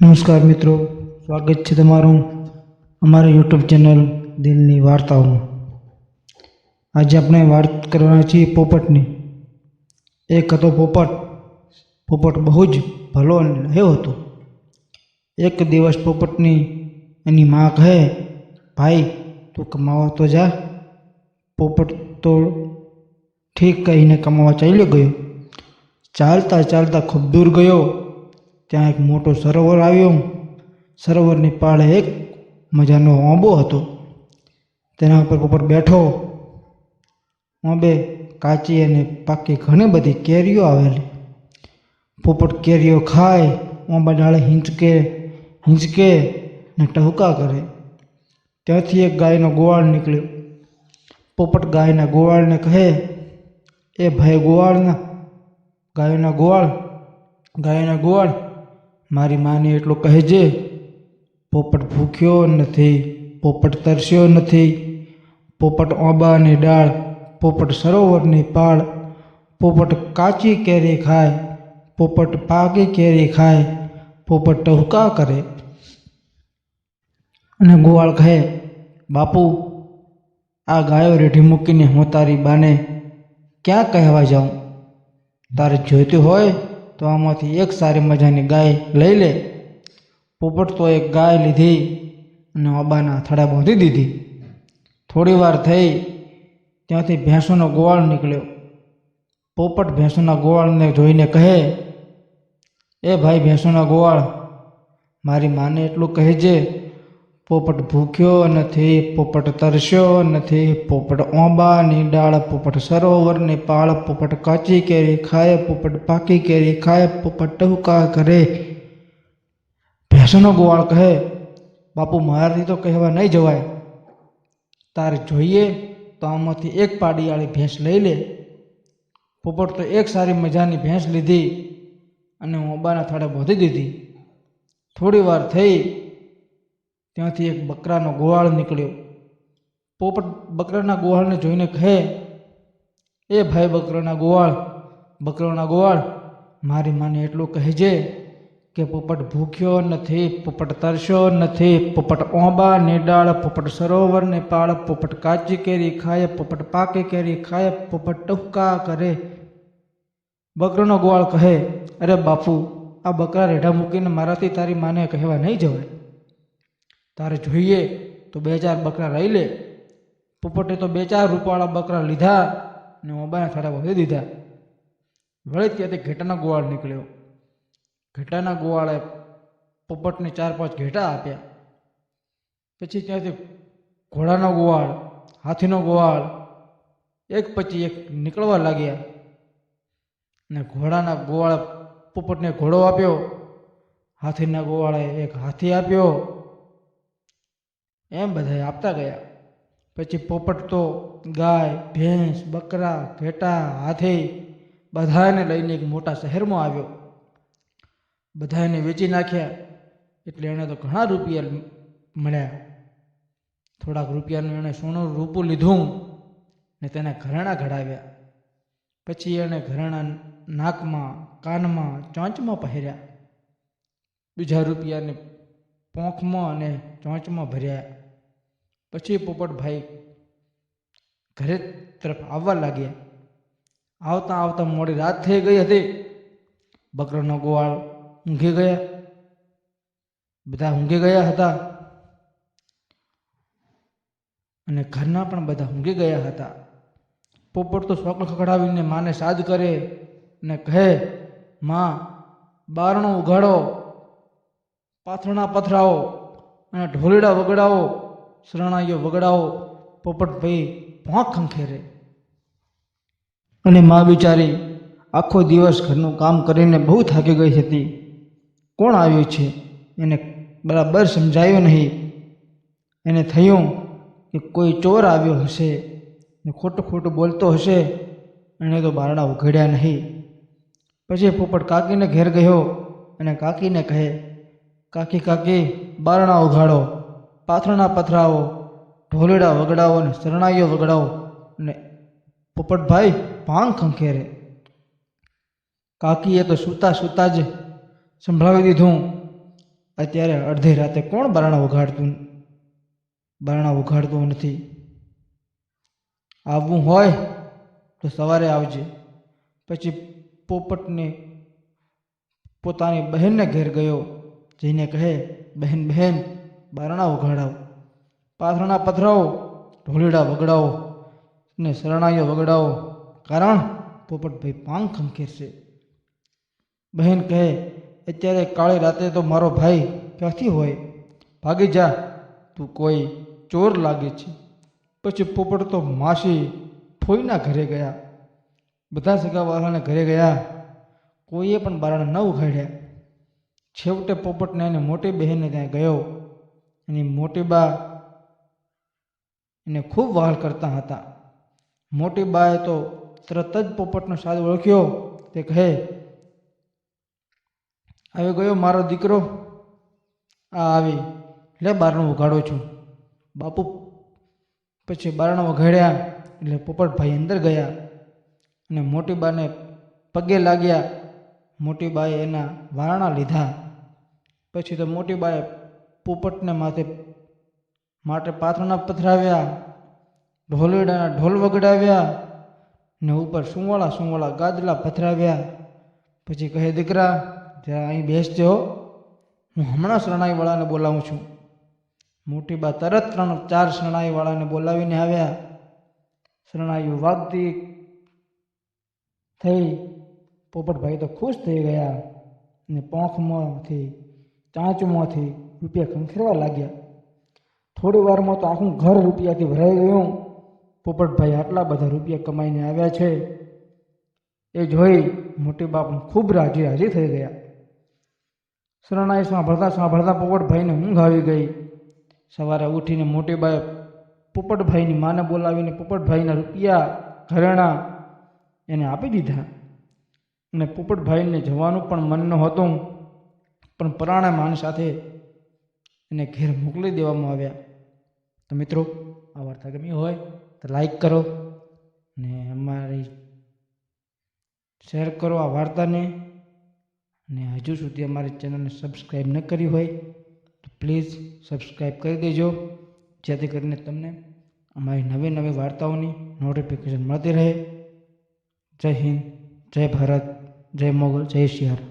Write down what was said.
નમસ્કાર મિત્રો, સ્વાગત છે તમારું અમારા યુટ્યુબ ચેનલ દિલની વાર્તાઓમાં. આજે આપણે વાત કરવાના છીએ પોપટની. એક હતો પોપટ. પોપટ બહુ જ ભલો અને રહ્યો હતો. એક દિવસ પોપટની એની મા કહે, ભાઈ, તું કમાવા તો જા. પોપટ તો ઠીક કહીને કમાવા ચાલ્યો ગયો. ચાલતા ચાલતા ખૂબ દૂર ગયો. ત્યાં એક મોટો સરોવર આવ્યો. સરોવરની પાળે એક મજાનો ઓંબો હતો. તેના ઉપર ઉપર બેઠો. ઓંબે કાચી અને પાકી ઘણી બધી કેરીઓ આવેલી. પોપટ કેરીઓ ખાય ઓંબા ડાળે હિંચકે હિંચકે ને ટહુકા કરે. ત્યાંથી એક ગાયનો ગોવાળ નીકળ્યો. પોપટ ગાયના ગોવાળને કહે, એ ભાઈ ગોવાળના, ગાયોના ગોવાળ ગાયોના ગોવાળ મારી માને એટલું કહેજે પોપટ ભૂખ્યો નથી, પોપટ તરસ્યો નથી, પોપટ ઓબાની ડાળ, પોપટ સરોવરની પાળ, પોપટ કાચી કેરી ખાય, પોપટ પાકી કેરી ખાય, પોપટ ટહુકા કરે. અને ગોવાળ કહે, બાપુ, આ ગાયો રેઢી મૂકીને હું તારી બાને ક્યાં કહેવા જાઉં? તારે જોઈતું હોય તો આમાંથી એક સારી મજાની ગાય લઈ લે. પોપટ તો એક ગાય લીધી અને અબાના થડા બાંધી દીધી. થોડી વાર થઈ, ત્યાંથી ભેંસોનો ગોવાળ નીકળ્યો. પોપટ ભેંસોના ગોવાળને જોઈને કહે, એ ભાઈ ભેંસોના ગોવાળ, મારી માને એટલું કહેજે પોપટ ભૂખ્યો નથી, પોપટ તરસ્યો નથી, પોપટ ઓંબાની ડાળ, પોપટ સરોવરની પાળ, પોપટ કાચી કેરી ખાય, પોપટ પાકી કેરી ખાય, પોપટ ટહુકા કરે. ભેંસનો ગોવાળ કહે, બાપુ, મારાથી તો કહેવા નહીં જવાય. તારે જોઈએ તો આમાંથી એક પાડીવાળી ભેંસ લઈ લે. પોપટ તો એક સારી મજાની ભેંસ લીધી અને ઓંબાના થાળે બોધી દીધી. થોડી વાર થઈ ત્યાંથી એક બકરાનો ગોવાળ નીકળ્યો. પોપટ બકરાના ગોવાળને જોઈને કહે, એ ભાઈ બકરાના ગોવાળ બકરાના ગોવાળ, મારી માને એટલું કહેજે કે પોપટ ભૂખ્યો નથી, પોપટ તરસ્યો નથી, પોપટ ઓંબા, નેડાળ, પોપટ સરોવર ને પાળ પોપટ કાચી કેરી ખાય, પોપટ પાકે કેરી ખાય, પોપટ ટહુકા કરે. બકરાનો ગોવાળ કહે, અરે બાપુ, આ બકરા રેઢા મૂકીને મારાથી તારી માને કહેવા નહીં જવાય. તારે જોઈએ તો બે ચાર બકરા લઈ લે. પોપટે તો બે ચાર રૂપાળા બકરા લીધા ને મોબાઈલના થાળા વધી દીધા. વળી ત્યાંથી ઘેટાના ગોવાળ નીકળ્યો. ઘેટાના ગોવાળે પોપટને ચાર પાંચ ઘેટા આપ્યા. પછી ત્યાંથી ઘોડાનો ગોવાળ, હાથીનો ગોવાળ, એક પછી એક નીકળવા લાગ્યા. ને ઘોડાના ગોવાળે પોપટને ઘોડો આપ્યો. હાથીના ગોવાળે એક હાથી આપ્યો. એમ બધાએ આપતા ગયા. પછી પોપટ તો ગાય, ભેંસ, બકરા, ઘેટા, હાથી બધાને લઈને એક મોટા શહેરમાં આવ્યો. બધાને વેચી નાખ્યા. એટલે એણે તો ઘણા રૂપિયા મળ્યા. થોડાક રૂપિયાનું એણે સોનું રૂપું લીધું ને તેને ઘરેણાં ઘડાવ્યા. પછી એણે ઘરેણાં નાકમાં, કાનમાં, ચોંચમાં પહેર્યા. બીજા રૂપિયાને પોંખમાં અને ચોંચમાં ભર્યા. પછી પોપટભાઈ ઘરે તરફ આવવા લાગ્યા. આવતા આવતા મોડી રાત થઈ ગઈ હતી. બકરાનો ગોવાળ ઊંઘી ગયા. બધા ઊંઘી ગયા હતા. અને ઘરના પણ બધા ઊંઘી ગયા હતા. પોપટ તો સોકળ ખખડાવીને માને સાદ કરે અને કહે, માં, બારણું ઉઘાડો, પાથરણા પથરાવો અને ઢોલીડા વગડાવો. શરણાઈઓ વગડાવો પોપટભાઈ ભોંખ ખંખેરે. અને મા બિચારી આખો દિવસ ઘરનું કામ કરીને બહુ થાકી ગઈ હતી. કોણ આવ્યું છે? એને બરાબર સમજાયું નહીં. એને થયું કે કોઈ ચોર આવ્યો હશે ને ખોટું ખોટું બોલતો હશે એણે તો બારણા ઉઘડ્યા નહીં. પછી પોપટ કાકીને ઘેર ગયો અને કાકીને કહે, કાકી કાકી, બારણા ઉઘાડો. પાથરણા પથરાઓ, ઢોલેડા વગડાવો અને શરણાઈઓ વગડાવો ને પોપટભાઈ ભાંગ ખંખેરે. કાકીએ તો સૂતા સૂતા જ સંભળાવી દીધું, અત્યારે અડધી રાતે કોણ બારણા વગાડતું બારણા વગાડતું નથી. આવવું હોય તો સવારે આવજે. પછી પોપટને, પોતાની બહેનને ઘેર ગયો, જઈને કહે, બહેન બહેન બારણા ઉઘાડાવો પાથરણા પથરાવો ઢોલીડા વગડાવો ને શરણાઈઓ વગડાવો કારણ, પોપટભાઈ પાંખ ખંખેરશે બહેન કહે, અત્યારે કાળી રાતે તો મારો ભાઈ ક્યાંથી હોય? ભાગી જા, તું કોઈ ચોર લાગે છે. પછી પોપટ તો માસી ફોઈના ઘરે ગયા. બધા સગાવાળાને ઘરે ગયા. કોઈએ પણ બારણા ન ઉઘાડ્યા છેવટે પોપટને એને મોટી બહેનને ત્યાં ગયો. એની મોટી બા એને ખૂબ વહાલ કરતા હતા. મોટી બાએ તો તરત જ પોપટનો સાદ ઓળખ્યો. તે કહે, આવી ગયો મારો દીકરો. આ આવી. એટલે બારણું ઉઘાડો છું. બાપુ પછી બારણા વઘાડ્યા એટલે પોપટભાઈ અંદર ગયા અને મોટી બાને પગે લાગ્યા. મોટી બાએ એના વારણા લીધા. પછી તો મોટી બાએ પોપટને માથે માટે પાથરણા પથરાવ્યા ઢોલડાના ઢોલ વગડાવ્યા ને ઉપર સુંવાળા સુંવાળા ગાદલા પથરાવ્યા. પછી કહે, દીકરા જરા અહીં બેસજો હો. હમણાં શરણાઈવાળાને બોલાવું છું. મોટી બા તરત ત્રણ ચાર શરણાઈવાળાને બોલાવીને આવ્યા. શરણાઈઓ વાગતી થઈ. પોપટભાઈ તો ખુશ થઈ ગયા ને પોંખમાંથી, ચાંચમાંથી રૂપિયા ખંખેરવા લાગ્યા. થોડી વારમાં તો આખું ઘર રૂપિયાથી ભરાઈ ગયું. પોપટભાઈ આટલા બધા રૂપિયા કમાઈને આવ્યા છે. એ જોઈ મોટી બાપ ખૂબ રાજી રાજી થઈ ગયા. શરણાઈ સાંભળતા સાંભળતા પોપટભાઈને ઊંઘ આવી ગઈ. સવારે ઉઠીને મોટી બાએ પોપટભાઈની માને બોલાવીને પોપટભાઈના રૂપિયા, ઘરેણા એને આપી દીધા. અને પોપટભાઈને જવાનું પણ મન નહોતું. પણ પરાણા માન સાથે એને ઘેર મોકલી દેવામાં આવ્યા. તો મિત્રો, આ વાર્તા ગમી હોય તો લાઈક કરો ને અમારી શેર કરો આ વાર્તાને. અને હજુ સુધી અમારી ચેનલને સબસ્ક્રાઈબ ન કરી હોય તો પ્લીઝ સબસ્ક્રાઈબ કરી દેજો, જેથી કરીને તમને અમારી નવી નવી વાર્તાઓની નોટિફિકેશન મળતી રહે. જય હિન્દ, જય ભારત, જય મોગલ, જય શિયાર